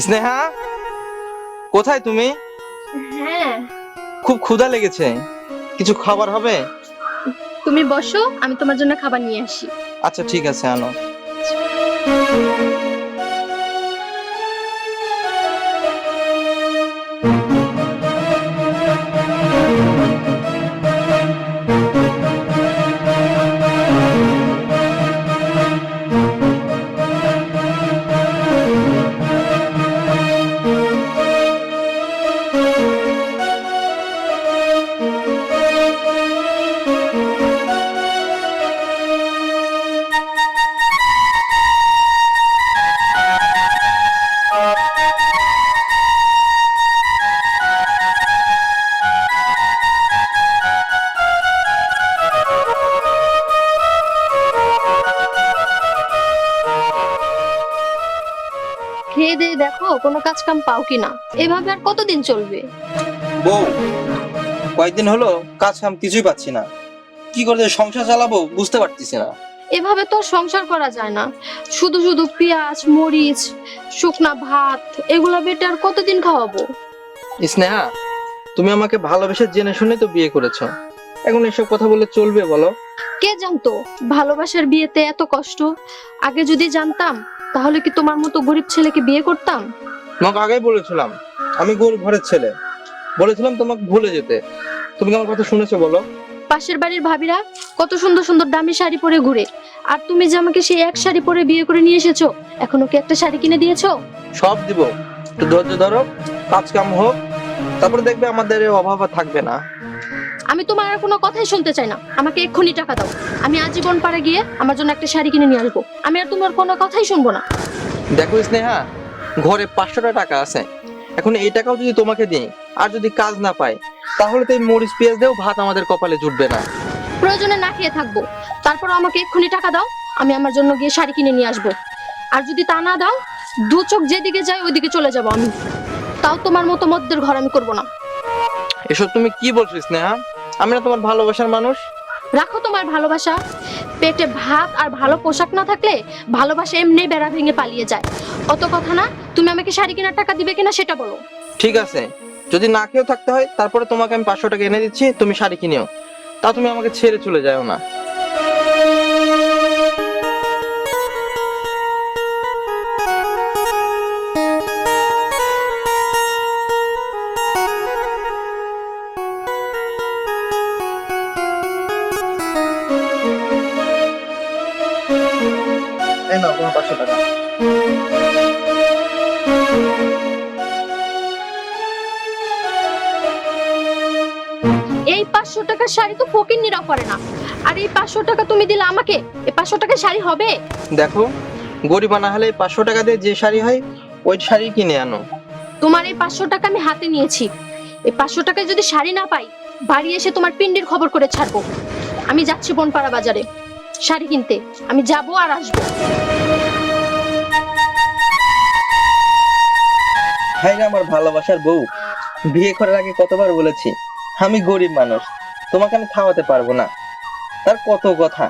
স্নেহা কোথায় তুমি? হ্যাঁ। খুব ক্ষুধা লেগেছে। কিছু খাবার হবে? তুমি বসো আমি তোমার জন্য খাবার নিয়ে আসি। আচ্ছা ঠিক আছে আনো। খেয়ে দিয়ে দেখো কোনো কাজ কাম পাও কিনা। এভাবে আর কতদিন চলবে? বউ কয়েকদিন হলো কাজ কাম কিছুই পাচ্ছি না। কি করে যে সংসার চালাবো বুঝতে পারতেছি না। এভাবে তো আর সংসার করা যায় না। শুধু শুধু পেঁয়াজ মরিচ শুকনা ভাত এগুলা বেটে আর কতদিন খাওয়াবো? স্নেহা তুমি আমাকে ভালোবেসে জেনে শুনে তো বিয়ে করেছ। এখন এসব কথা বলে চলবে বলো। কে জানতো? ভালোবাসার বিয়েতে এত কষ্ট? আগে যদি জানতাম তাহলে কি তোমার মতো গরিব ছেলেকে বিয়ে করতাম? তোমাকে আগেই বলেছিলাম আমি গরিব ঘরের ছেলে। বলেছিলাম তোমাকে ভুলে যেতে। তুমি আমার কথা শুনেছো বলো? পাশের বাড়ির ভাবিরা কত সুন্দর সুন্দর দামি শাড়ি পরে ঘুরে। আর তুমি যে আমাকে সেই এক শাড়ি পরে বিয়ে করে নিয়ে এসেছ এখনও কি একটা শাড়ি কিনে দিয়েছ? সব দিব। একটু ধৈর্য ধরো কাজ কাম হোক তারপরে দেখবে আমাদের অভাব আর থাকবে না। আমি তোমার আর কোনো কথাই শুনতে চাই না। আমাকে এক্ষুনি টাকা দাও। আমি আজীবন পারে গিয়ে আমার জন্য একটা শাড়ি কিনে নিয়ে আসব। আমি আর তোমার কোনো কথাই শুনব না। দেখো স্নেহা ঘরে পাঁচশোটা টাকা আছে। এখন এই টাকাও যদি তোমাকে দিই আর যদি কাজ না পাই তাহলে তো এই মরিচ পেঁয়াজ দিয়েও ভাত আমাদের কপালে জুটবে না। প্রয়োজনে না খেয়ে থাকব। তারপর আমাকে এক্ষুনি টাকা দাও আমি আমার জন্য গিয়ে শাড়ি কিনে নিয়ে আসব। আর যদি তা না দাও দু চোখ যেদিকে যায় ওইদিকে চলে যাব আমি। তাও তোমার মতো মদ্যের ঘর আমি করব না। এসব তুমি কি বলছো স্নেহা? আমি না তোমার ভালোবাসার মানুষ। রাখো তোমার ভালোবাসা। পেটে ভাত আর ভালো পোশাক না থাকলে ভালোবাসা এমনি বেড়া ভেঙে পালিয়ে যায়। অত কথা না তুমি আমাকে শাড়ি কেনার টাকা দিবে কিনা সেটা বলো। ঠিক আছে। যদি না খেয়েও থাকতে হয় তারপরে তোমাকে আমি পাঁচশো টাকা এনে দিচ্ছি তুমি শাড়ি কিনেও। তা তুমি আমাকে ছেড়ে চলে যাও না। তো করে না। আর এই পাঁচশো টাকা তুমি দিলে আমাকে? এই পাঁচশো টাকার শাড়ি হবে? দেখো গরিবা না হলে পাঁচশো টাকা দিয়ে যে শাড়ি হয় ওই শাড়ি কিনে আনো। তোমার এই পাঁচশো টাকা আমি হাতে নিয়েছি। এই পাঁচশো টাকায় যদি শাড়ি না পাই বাড়ি এসে তোমার পিন্ডির খবর করে ছাড়বো। আমি যাচ্ছি বনপাড়া বাজারে। শাড়ি কিনতে। আমি যাব আর আসব। রে আমার ভালোবাসার বউ। বিয়ে করার আগে কতবার বলেছি আমি গরিব মানুষ। তোমাকে আমি খাওয়াতে পারব না। তার কত কথা।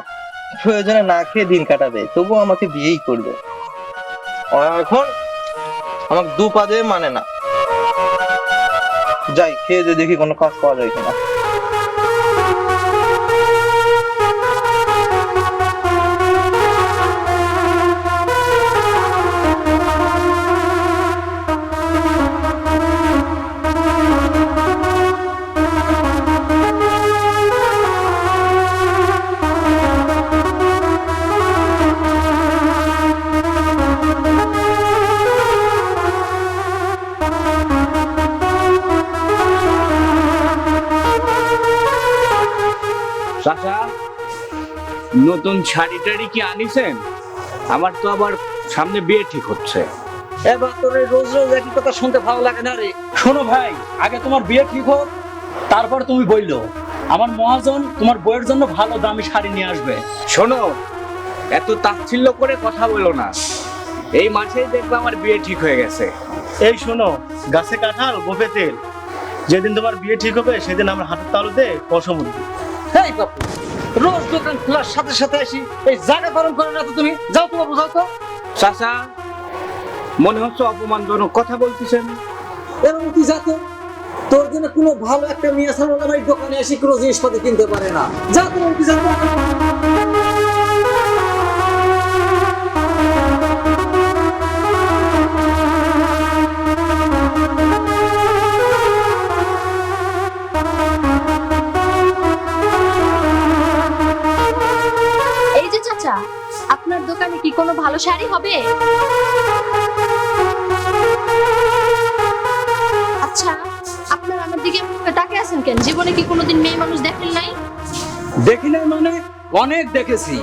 প্রয়োজনে না খেয়ে দিন কাটাবে তবুও আমাকে বিয়েই করবে। এখন আমাকে দু পা দিয়ে মানে না। যাই, খেয়ে দেখি কোনো কাজ পাওয়া যায় কিনা। নতুন শাড়ি টাড়ি কি আনিছেন? আমার তো আবার সামনে বিয়ে ঠিক হচ্ছে। এবার তোর রোজ রোজ একই কথা শুনতে ভালো লাগে না রে। শোনো ভাই আগে তোমার বিয়ে ঠিক হোক তারপর তুমি বলল আমার মহাজন তোমার বইয়ের জন্য ভালো দামি শাড়ি নিয়ে আসবে। শোনো এত তাচ্ছিল্য করে কথা বলো না। এই মাসেই দেখবে আমার বিয়ে ঠিক হয়ে গেছে। এই শোনো গাছে কাঁঠাল গোপে তেল। যেদিন তোমার বিয়ে ঠিক হবে সেদিন আমার হাতের তালুতে পশম উঠবে। এই বাপু। রোজ দোকান খোলার সাথে সাথে আসি এই জায়গা পালন করে না তো তুমি যাও তোমার বোঝাও তো। চাচা মনে হচ্ছে অপমানজনক কথা বলতেছেন। এরকম কি যাতে তোর জন্য কোনো ভালো একটা মেয়ে এই দোকানে এসে কোনো জিনিসপাতি কিনতে পারে না। যা তোমার কি যাতো ভালো শাড়ি হবে? আচ্ছা আপনার আমার দিকে তাকিয়ে আছেন কেন? জীবনে কি কোনোদিন মেয়ে মানুষ দেখেন নাই? দেখি নাই মানে? অনেক দেখেছি।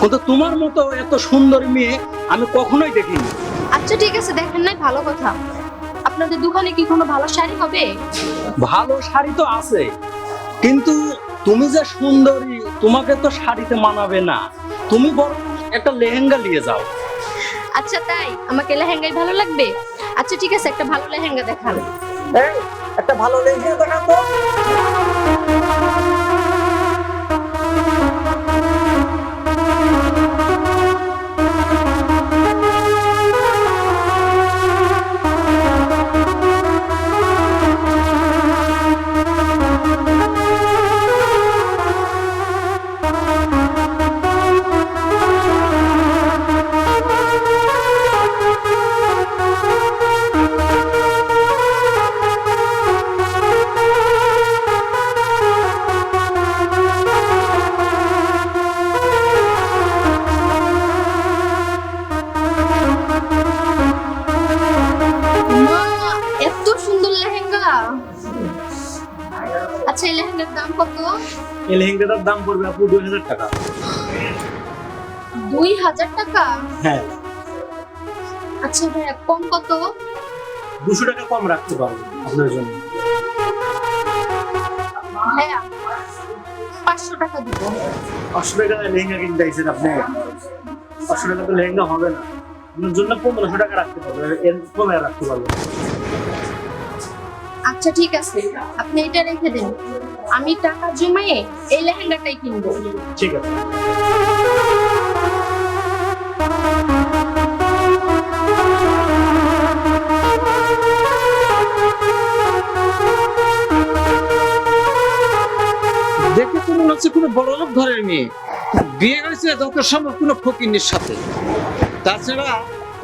কিন্তু তোমার মতো এত সুন্দর মেয়ে আমি কখনোই দেখিনি। আচ্ছা ঠিক আছে দেখেন নাই ভালো কথা। আপনাদের দোকানে কি কোনো ভালো শাড়ি হবে? ভালো শাড়ি তো আছে। কিন্তু তুমি যে সুন্দরী তোমাকে তো শাড়িতে মানাবে না। তুমি বরং একটা লেহেঙ্গা নিয়ে যাও। আচ্ছা তাই? আমাকে লেহেঙ্গাই ভালো লাগবে? আচ্ছা ঠিক আছে একটা ভালো লেহেঙ্গা দেখান। এই, একটা ভালো লেহেঙ্গা দেখাও তো। দাম কত? এই লেহেঙ্গাটার দাম পড়বে আপু দুই হাজার টাকা। দুই হাজার টাকা? হ্যাঁ। আচ্ছা ভাইয়া কম কত? দুশো টাকা কম রাখতে পারব আপনার জন্য। ভাইয়া পাঁচশো টাকা দিব। পাঁচশো টাকা লেহেঙ্গা কিনতে আইসেন আপনি? পাঁচশো টাকা তো লেহেঙ্গা হবে না। আপনার জন্য পনেরোশো টাকা রাখতে পারব। এর কমে রাখতে পারব আচ্ছা ঠিক আছে। আপনি এটা রেখে দিন। আমি টাকা জমায়ে এই লেহেঙ্গাটাই কিনবো। ঠিক আছে। মনে হচ্ছে কোনো মেয়ে বিয়ে যত সম্ভব কোনো সাথে। তাছাড়া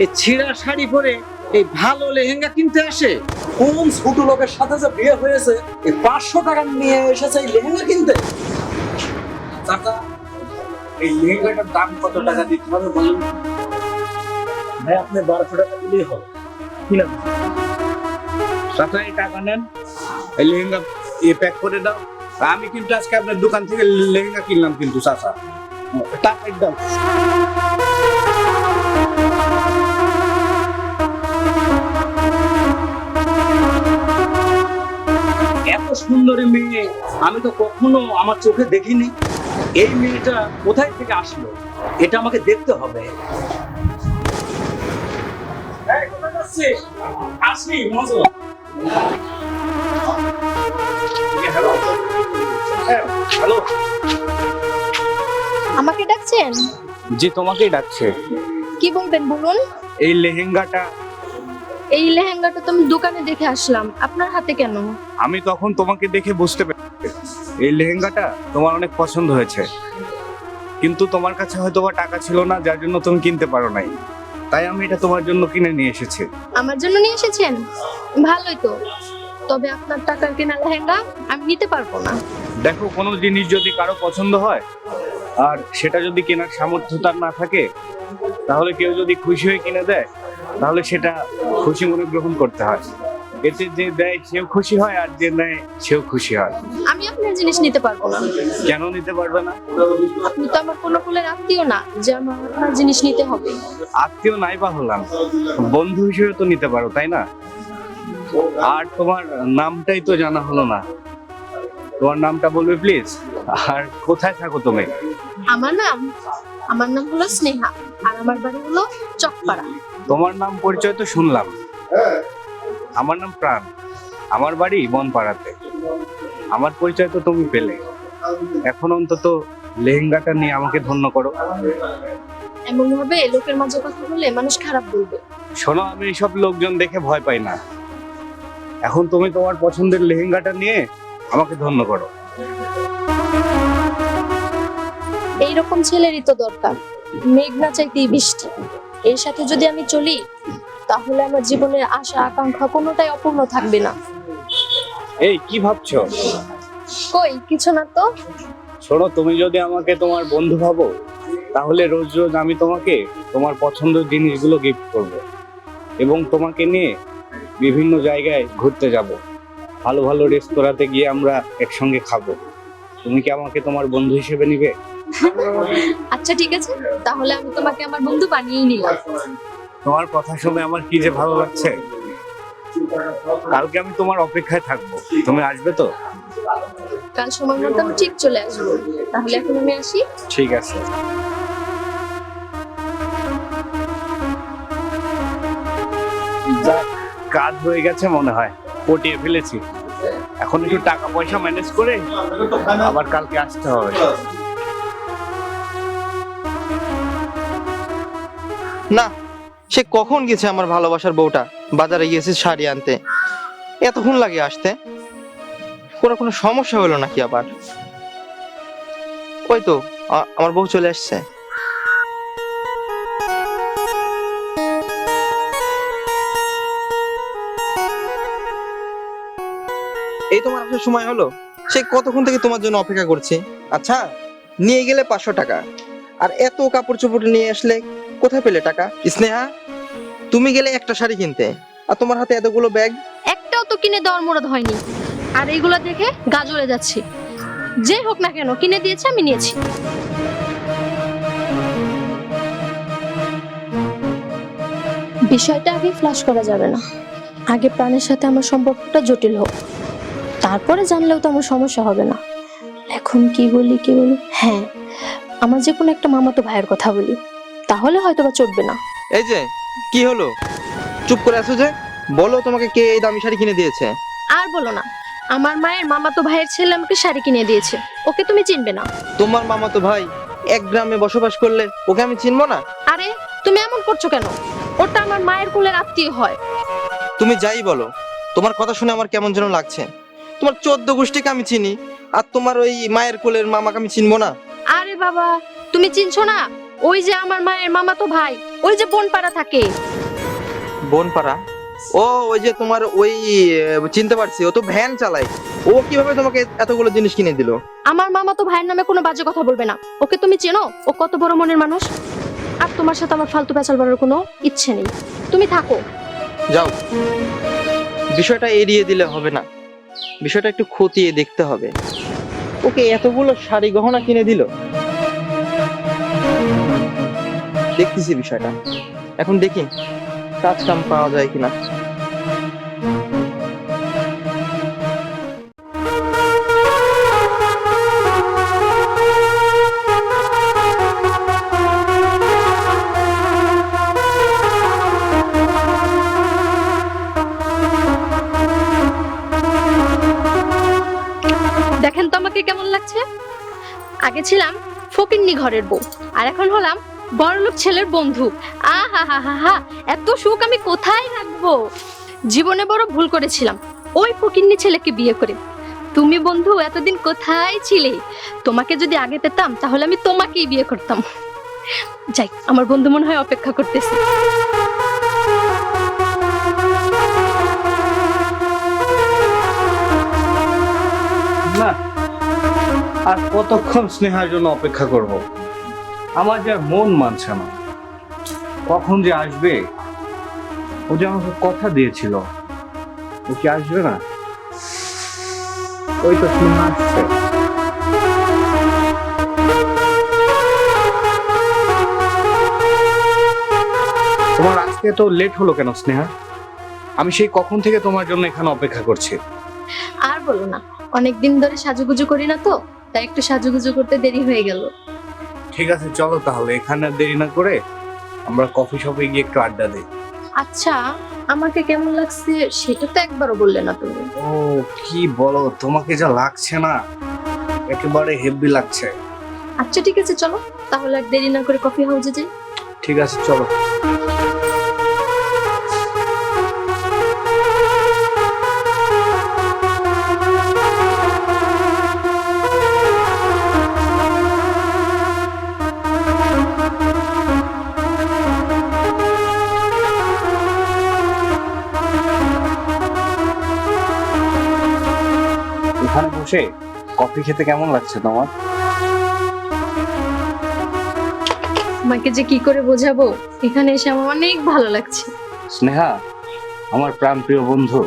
এই ছিঁড়া শাড়ি পরে এই ভালো লেহেঙ্গা কিনতে আসে? কোন ছোট লোকের সাথে যে বিয়ে হয়েছে এই পাঁচশো টাকা নিয়ে এসেছে এই লেহেঙ্গা কিনতে? চাচা এই লেহেঙ্গাটার দাম কত টাকা দিতে হবে বলুন? ভাই আপনি বারোশো টাকা দিলেই হবে। কিনা চাচা এই টাকা নেন। এই লেহেঙ্গা এ প্যাক করে দাও। আমি কিন্তু আজকে আপনার দোকান থেকে লেহেঙ্গা কিনলাম কিন্তু চাচা। টাকা দাও সুন্দরী মেয়ে। আমি তো কখনো আমার চোখে দেখিনি। এই মেয়েটা কোথায় থেকে আসলো? এটা আমাকে দেখতে হবে। মজা হ্যালো। আমাকে ডাকছেন? যে তোমাকেই ডাকছে। কি বলবেন বলুন। এই লেহেঙ্গাটা এই লেহেঙ্গাটা তো আমি দোকানে দেখে আসলাম। আপনার হাতে কেন? আমি তখন তোমাকে দেখে বুঝতে পেরেছি এই লেহেঙ্গাটা তোমার অনেক পছন্দ হয়েছে। কিন্তু তোমার কাছে হয়তো বা টাকা ছিল না যার জন্য তুমি কিনতে পারো নাই। তাই আমি এটা তোমার জন্য কিনে নিয়ে এসেছি। আমার জন্য নিয়ে এসেছেন? ভালোই তো। তবে আপনার টাকার কেনা লেহেঙ্গা আমি নিতে পারব না। দেখো কোনো জিনিস যদি কারও পছন্দ হয় আর সেটা যদি কেনার সামর্থ্য তার না থাকে তাহলে কেউ যদি খুশি হয়ে কিনে দেয় তাহলে সেটা খুশি মনে গ্রহণ করতে হয়। এতে যে দেয় সেও খুশি হয় আর যে নেয় সেও খুশি হয়। আমি আপনার জিনিস নিতে পারব না। কেন নিতে পারবে না? আপনি তো আমার কোনো কুলের আত্মীয় না যে আমার আপনার জিনিস নিতে হবে। আত্মীয় নাই বা হলাম বন্ধু হিসেবে তো নিতে পারো তাই না? আর তোমার নামটাই তো জানা হলো না। তোমার নামটা বলবে প্লিজ। আর কোথায় থাকো তুমি? আমার নাম আমার নাম হলো স্নেহা আর আমার বাড়ি হলো চকপাড়া। তোমার নাম পরিচয় তো শুনলাম। আমার নাম প্রাণ। আমার বাড়ি বনপাড়াতে। আমার পরিচয় তো তুমি পেলে। এখন অন্তত লেহেঙ্গাটা নিয়ে আমাকে ধন্য করো। এমন ভাবে লোকের মাঝে কথা বলে মানুষ খারাপ বলবে। শোনো আমি এইসব লোকজন দেখে ভয় পাই না। এখন তুমি তোমার পছন্দের লেহেঙ্গাটা নিয়ে আমাকে ধন্য করো। এইরকম ছেলেরই তো দরকার। মেঘ না চাইতেই বৃষ্টি। এর সাথে যদি আমি চলি তাহলে আমার জীবনের আশা আকাঙ্ক্ষা কোনোটাই অপূর্ণ থাকবে না। এই কি ভাবছ? কই কিছু না তো। শোনো তুমি যদি আমাকে তোমার বন্ধু ভাবো তাহলে রোজ রোজ আমি তোমাকে তোমার পছন্দের জিনিসগুলো গিফট করব এবং তোমাকে নিয়ে বিভিন্ন জায়গায় ঘুরতে যাব। ভালো ভালো রেস্তোরাঁতে গিয়ে আমরা একসঙ্গে খাব। তুমি কি আমাকে তোমার বন্ধু হিসেবে নিবে? আচ্ছা ঠিক আছে। তাহলে আমি তোমাকে আমার বন্ধু বানিয়েই নিলাম। তোমার কথা শুনে আমার কি যে ভালো লাগছে? কালকে আমি তোমার অপেক্ষায় থাকব। তুমি আসবে তো? কাল সময় মতো আমি ঠিক চলে আসব। তাহলে এখন আমি আসি। ঠিক আছে। যাক, কাজ হয়ে গেছে মনে হয়। পটিয়ে ফেলেছি। এখন একটু টাকা পয়সা ম্যানেজ করে আবার কালকে আসতে হবে। না, সে কখন গেছে আমার ভালোবাসার বউটা? বাজারে গিয়েছে শাড়ি আনতে। এতক্ষণ লাগে আসতে? কোনো কোনো সমস্যা হলো নাকি আবার? ওই তো আমার বউ চলে আসছে। এই তোমার আসার সময় হলো? সে কতক্ষণ থেকে তোমার জন্য অপেক্ষা করছি? আচ্ছা নিয়ে গেলে পাঁচশো টাকা। আর এত কাপড় চোপড় নিয়ে আসলে কোথায় পেলে টাকা? স্নেহা, তুমি গেলে একটা শাড়ি কিনতে। আর তোমার হাতে এতগুলো ব্যাগ? একটাও তো কিনে দেওয়ার মুরদ হয়নি। আর এইগুলো দেখে গা জ্বলে যাচ্ছে। যে হোক না কেন, কিনে দিয়েছে, আমি নিয়েছি। বিষয়টা আগে ফ্লাশ করা যাবে না। আগে প্রাণের সাথে আমার সম্পর্কটা জটিল হোক। তারপরে জানলেও তো আমার সমস্যা হবে না। এখন কি বলি কি বলি? হ্যাঁ আমার যে কোনো একটা মামাতো ভাইয়ের কথা বলি। তাহলে হয়তো বা চটবে না। এই যে কি হলো? চুপ করে আছো যে? বলো তোমাকে কে এই দামি শাড়ি কিনে দিয়েছে। আর বলো না আমার মায়ের মামাতো ভাইয়ের ছেলে আমাকে শাড়ি কিনে দিয়েছে। ওকে তুমি চিনবে না। তোমার মামাতো ভাই এক গ্রামে বসবাস করলে ওকে আমি চিনবো না? আরে তুমি এমন করছ কেন? ওটা আমার মায়ের কুলের আত্মীয় হয়। তুমি যাই বলো তোমার কথা শুনে আমার কেমন যেন লাগছে। তোমার চোদ্দ গোষ্ঠীকে আমি চিনি আর তোমার ওই মায়ের কোলের মামাকে আমি চিনবো না। আরে বাবা তুমি চিনছো না? ওই যে আমার মায়ের মামাতো ভাই ওই যে বনপাড়া থাকে। বনপাড়া? ও ওই যে তোমার ওই চিনতে পারছি ও তো ভ্যান চালায়। ও কীভাবে তোমাকে এতগুলো জিনিস কিনে দিল? আমার মামা তো ভাইয়ের নামে কোনো বাজে কথা বলবে না। ওকে তুমি চেনো? ও কত বড় মনের মানুষ। আর তোমার সাথে আমার ফালতু পেঁচাল বাড়ার কোনো ইচ্ছে নেই। তুমি থাকো। যাও। বিষয়টা এড়িয়ে দিলে হবে না। বিষয়টা একটু খতিয়ে দেখতে হবে। ওকে এতগুলো শাড়ি গহনা কিনে দিল? দেখতেছি বিষয়টা। এখন দেখি কাজ কাম পাওয়া যায় কিনা। দেখেন তো আমাকে কেমন লাগছে? আগে ছিলাম ফকিন্নি ঘরের বউ, আর এখন হলাম বড়লোক ছেলের বন্ধু। আহা হা হা হা এত সুখ আমি কোথায় রাখব? জীবনে বড় ভুল করেছিলাম। ওই ফকিন্নি ছেলেকে বিয়ে করে। তুমি বন্ধু, এতদিন কোথায় ছিলে? তোমাকে যদি আগে পেতাম, তাহলে আমি তোমাকেই বিয়ে করতাম। যাই, আমার বন্ধু মনে হয় অপেক্ষা করতেছে। আর কতক্ষণ স্নেহার জন্য অপেক্ষা করব? আমার যে মন মানছে না। কখন যে আসবে, ও যে আমাকে কথা দিয়েছিল, ও কি আসবে না? ওই তো স্নেহা আসছে। তোমার আজকে তো লেট হলো কেন, স্নেহা? আমি সেই কখন থেকে তোমার জন্য এখানে অপেক্ষা করছি। আর বলো না অনেক দিন ধরে সাজুগুজু করি না তো, তাই একটু সাজুগুজু করতে দেরি হয়ে গেল। ঠিক আছে চলো তাহলে। এখানে দেরি না করে আমরা কফি শপে গিয়ে একটু আড্ডা দিই। আচ্ছা আমাকে কেমন লাগছে সেটা তো একবারও বললে না তুমি। ও কি বলো? তোমাকে যা লাগছে না একেবারে হেভি লাগছে। আচ্ছা ঠিক আছে চলো। তাহলে আর দেরি না করে কফি হাউসে যাই। ঠিক আছে চলো। এখানে বসে কফি খেতে কেমন লাগছে তোমার? তোমাকে যে কি করে বোঝাবো? এখানে এসে আমার অনেক ভালো লাগছে। স্নেহা আমার প্রাণপ্রিয় বন্ধু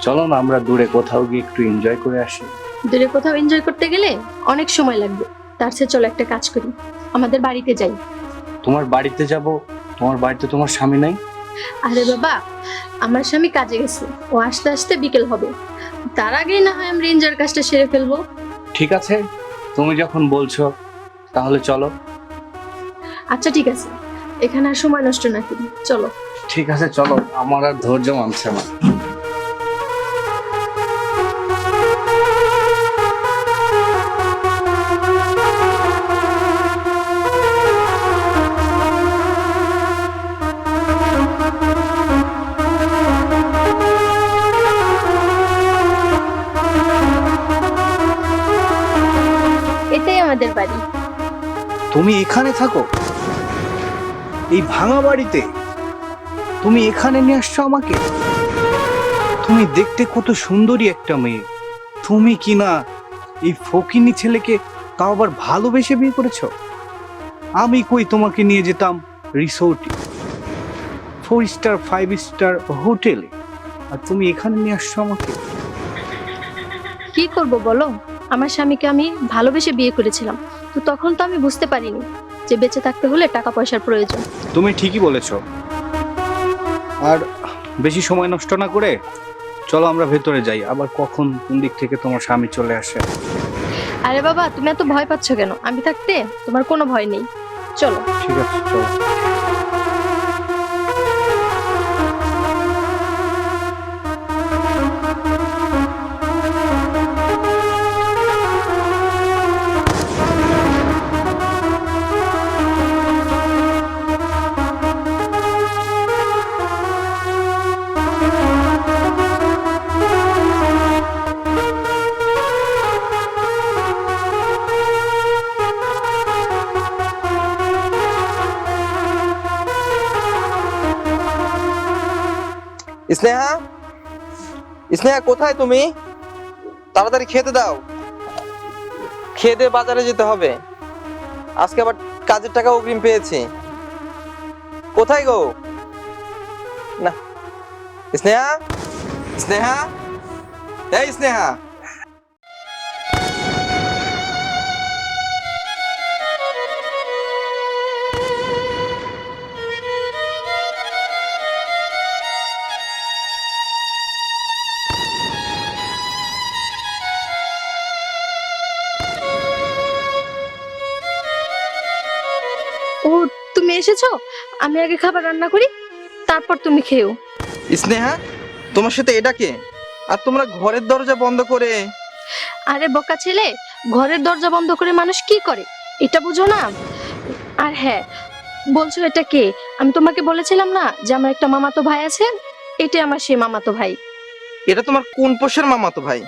চলো না আমরা দূরে কোথাও গিয়ে একটু এনজয় করে আসি। দূরে কোথাও এনজয় করতে গেলে অনেক সময় লাগবে। তার চেয়ে চলো একটা কাজ করি। আমাদের বাড়িতে যাই। তোমার বাড়িতে যাব? তোমার বাড়িতে তোমার স্বামী নাই? আরে বাবা আমার স্বামী কাজে গেছে। ও আসতে আসতে বিকেল হবে। তার আগেই না হয় আমি রেঞ্জার কাজটা সেরে ফেলব। ঠিক আছে তুমি যখন বলছো তাহলে চলো। আচ্ছা ঠিক আছে। এখানে আর সময় নষ্ট না করি। চলো। ঠিক আছে চলো। আমার আর ধৈর্য মানছে না। তুমি এখানে থাকো। এই ভাঙা বাড়িতে তুমি এখানে নিয়ে আসছো আমাকে? তুমি দেখতে কত সুন্দরী একটা মেয়ে। তুমি কি না এই ফকিনি ছেলেকে তাও আবার ভালোবেসে বিয়ে করেছ? আমি কই তোমাকে নিয়ে যেতাম রিসোর্টে? ফোর স্টার ফাইভ স্টার হোটেলে আর তুমি এখানে নিয়ে আসছো আমাকে? কি করব বলো? আমার স্বামীকে আমি ভালোবেসে বিয়ে করেছিলাম। তো তখন তো আমি বুঝতে পারিনি যে বেঁচে থাকতে হলে টাকা পয়সার প্রয়োজন। তুমি ঠিকই বলেছ। আর বেশি সময় নষ্ট না করে চলো আমরা ভেতরে যাই। আবার কখন কোন দিক থেকে তোমার স্বামী চলে আসে? আরে বাবা তুমি এত ভয় পাচ্ছ কেন? আমি থাকতে তোমার কোনো ভয় নেই। চলো। ঠিক আছে চলো। স্নেহা? স্নেহা, কোথায় তুমি? তাড়াতাড়ি খেতে দাও। খেয়ে বাজারে যেতে হবে। আজকে আবার কাজের টাকা অগ্রিম পেয়েছি। কোথায় গো? না। স্নেহা? স্নেহা? এই স্নেহা! এসেছ আমি আগে খাবার রান্না করি তারপর তুমি খেও। স্নেহা তোমার সাথে এটা কে? আর তোমরা ঘরের দরজা বন্ধ করে? আরে বকা ছেলে ঘরের দরজা বন্ধ করে মানুষ কি করে? এটা বুঝো না? আর হ্যাঁ বলছো এটা কে? আমি তোমাকে বলেছিলাম না যে আমার একটা মামাতো ভাই আছে? এটাই আমার সেই মামাতো ভাই। এটা তোমার কোন পোষের মামাতো ভাই?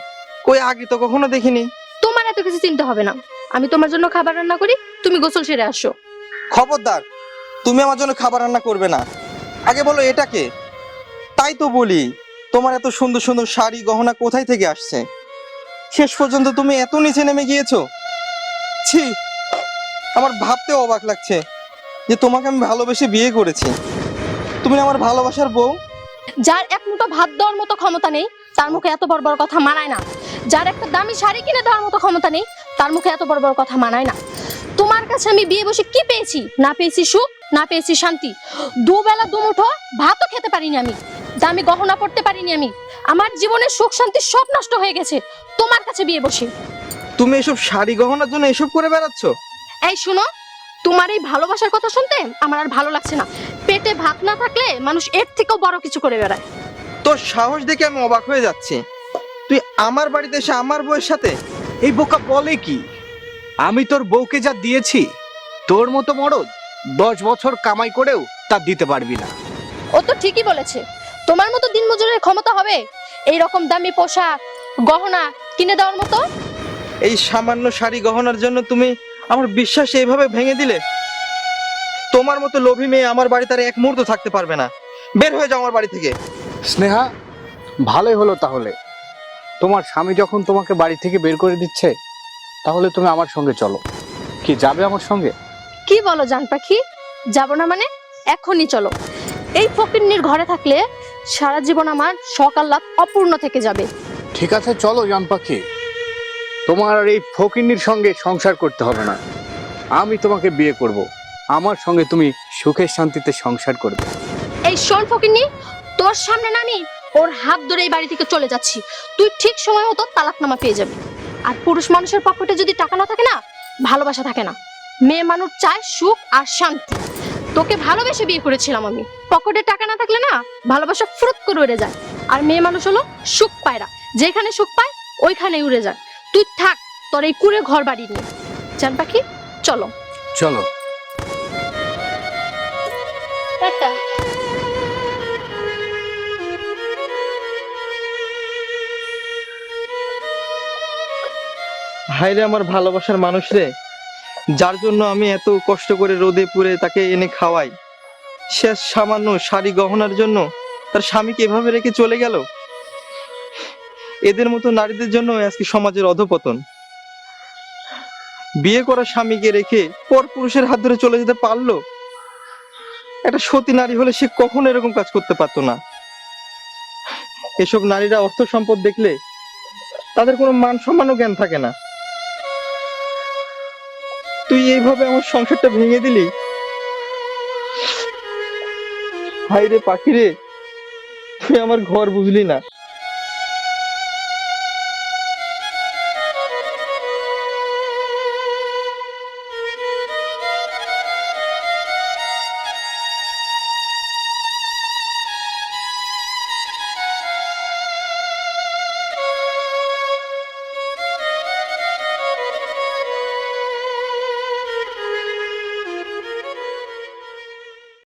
কই আগে তো কখনো দেখিনি। তোমার এত কিছু চিন্তা হবে না। আমি তোমার জন্য খাবার রান্না করি তুমি গোসল সেরে আসো। খবরদার তুমি আমার জন্য খাবার রান্না করবে না। আগে বলো এটা কে তাই তো বলি, তোমার এত সুন্দর সুন্দর শাড়ি গহনা কোথায় থেকে আসছে? শেষ পর্যন্ত তুমি এত নিচে নেমে গিয়েছো? ছি, আমার ভাবতে অবাক লাগছে যে তোমাকে আমি ভালোবেসে বিয়ে করেছি। তুমি আমার ভালোবাসার বউ? যার এক মুঠো ভাত দেওয়ার মতো ক্ষমতা নেই, তার মুখে এত বড় বড় কথা মানায় না। যার একটা দামি শাড়ি কিনে দেওয়ার মতো ক্ষমতা নেই, তার মুখে এত বড় বড় কথা মানায় না। তোমার কাছে আমি বিয়ে বসে কি পেয়েছি? না পেয়েছি সুখ না পেয়েছি শান্তি। দুবেলা দুমুঠো ভাতও খেতে পারিনি আমি। দামি গহনা পড়তে পারিনি আমি। আমার জীবনের সুখ শান্তি সব নষ্ট হয়ে গেছে। তোমার কাছে বিয়ে বসে। তুমি এসব শাড়ি গহনার জন্য এসব করে বেড়াচ্ছ? এই শুনো তোমার এই ভালোবাসার কথা শুনতে আমার আর ভালো লাগছে না। পেটে ভাত না থাকলে মানুষ এর থেকেও বড় কিছু করে বেড়ায়। তোর সাহস দেখে আমি অবাক হয়ে যাচ্ছি। তুই আমার বাড়িতে এসে আমার বউয়ের সাথে এই বোকা বলে কি? আমি তোর বউকে যা দিয়েছি তোর মতো মরদ দশ বছর কামাই করেও তা দিতে পারবি না। ও তো ঠিকই বলেছে। তোমার মতো দিনমজুরের ক্ষমতা হবে? এই রকম দামি পোশাক গহনা কিনে দেওয়ার মতো? এই সামান্য শাড়ি গহনার জন্য তুমি আমার বিশ্বাস এইভাবে ভেঙে দিলে? তোমার মতো লোভী মেয়ে আমার বাড়িতে আর এক মুহূর্ত থাকতে পারবে না। বের হয়ে যাও আমার বাড়ি থেকে। স্নেহা ভালোই হলো তাহলে। তোমার স্বামী যখন তোমাকে বাড়ি থেকে বের করে দিচ্ছে তাহলে তুমি আমার সঙ্গে চলো। কি যাবে আমার সঙ্গে? কি বলো জান পাখি? যাব না মানে? এখনই চলো। এই ফকিন্নির ঘরে থাকলে সারা জীবন আমার সকাল রাত অপূর্ণ থেকে যাবে। ঠিক আছে চলো জান পাখি। তোমার আর এই ফকিন্নির সঙ্গে সংসার করতে হবে না। আমি তোমাকে বিয়ে করব। আমার সঙ্গে তুমি সুখে শান্তিতে সংসার করবে। এই শোন ফকিন্নি তোর সামনে না আমি ওর হাত ধরে এই বাড়ি থেকে চলে যাচ্ছি। তুই ঠিক সময় মতো তালাকনামা পেয়ে যাবি। আর পুরুষ মানুষের পকেটে যদি টাকা না থাকে না ভালোবাসা থাকে না। মেয়ে মানুষ চায় সুখ আর শান্তি। তোকে ভালোবেসে বিয়ে করেছিলাম আমি। পকেটে টাকা না থাকলে না ভালোবাসা ফুরুত করে উড়ে যায়। আর মেয়ে মানুষ হলো সুখ পায় না। যেখানে সুখ পায় ওইখানেই উড়ে যায়। তুই থাক তোর এই কুড়ে ঘর বাড়ি নিয়ে। জান পাখি চলো। চলো। টাটা। হায়রে আমার ভালোবাসার মানুষ রে। যার জন্য আমি এত কষ্ট করে রোদে পুড়ে তাকে এনে খাওয়াই। শেষ সামান্য শাড়ি গহনার জন্য তার স্বামীকে এভাবে রেখে চলে গেল। এদের মতো নারীদের জন্য আজকে সমাজের অধপতন। বিয়ে করা স্বামীকে রেখে পর পুরুষের হাত ধরে চলে যেতে পারল? একটা সতী নারী হলে সে কখনো এরকম কাজ করতে পারতো না। এসব নারীরা অর্থ সম্পদ দেখলে তাদের কোনো মান সম্মানও জ্ঞান থাকে না। তুই এইভাবে আমার সংসারটা ভেঙে দিলি? হাই রে পাখি রে তুই আমার ঘর বুঝলি না।